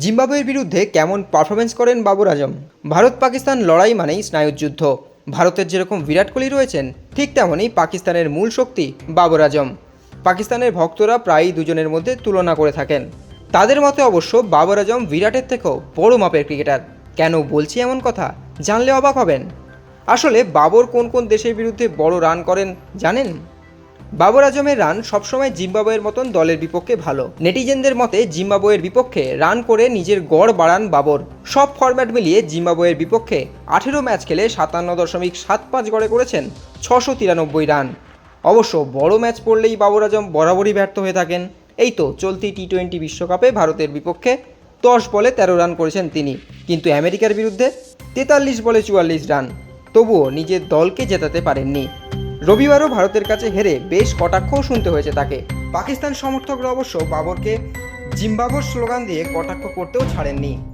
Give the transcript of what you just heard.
জিম্বাবুয়ের বিরুদ্ধে কেমন পারফরমেন্স করেন বাবর আজম? ভারত পাকিস্তান লড়াই মানেই স্নায়ুযুদ্ধ ভারতের যেরকম বিরাট কোহলি রয়েছেন, ঠিক তেমনই পাকিস্তানের মূল শক্তি বাবর আজম। পাকিস্তানের ভক্তরা প্রায়ই দুজনের মধ্যে তুলনা করে থাকেন। তাদের মতে অবশ্য বাবর আজম বিরাটের থেকেও বড় মাপের ক্রিকেটার। কেন বলছি এমন কথা? জানলে অবাক হবেন। আসলে বাবর কোন কোন দেশের বিরুদ্ধে বড় রান করেন, জানেন? বাবর আজমের রান সবসময় জিম্বাবুয়ের মতন দলের বিপক্ষে ভালো। নেটিজেনদের মতে জিম্বাবুয়ের বিপক্ষে রান করে নিজের গড় বাড়ান বাবর। সব ফরম্যাট মিলিয়ে জিম্বাবুয়ের বিপক্ষে আঠেরো ম্যাচ খেলে সাতান্ন দশমিক সাত পাঁচ গড়ে করেছেন ছশো তিরানব্বই রান। অবশ্য বড় ম্যাচ পড়লেই বাবর আজম বরাবরই ব্যর্থ হয়ে থাকেন। এই তো চলতি টি টোয়েন্টি বিশ্বকাপে ভারতের বিপক্ষে দশ বলে তেরো রান করেছেন তিনি। কিন্তু আমেরিকার বিরুদ্ধে তেতাল্লিশ বলে চুয়াল্লিশ রান। তবুও নিজের দলকে জেতাতে পারেননি। রবিবারও ভারতের কাছে হেরে বেশ কটাক্ষও শুনতে হয়েছে তাকে। পাকিস্তান সমর্থকরা অবশ্য বাবরকে জিম্বাবর স্লোগান দিয়ে কটাক্ষ করতেও ছাড়েননি।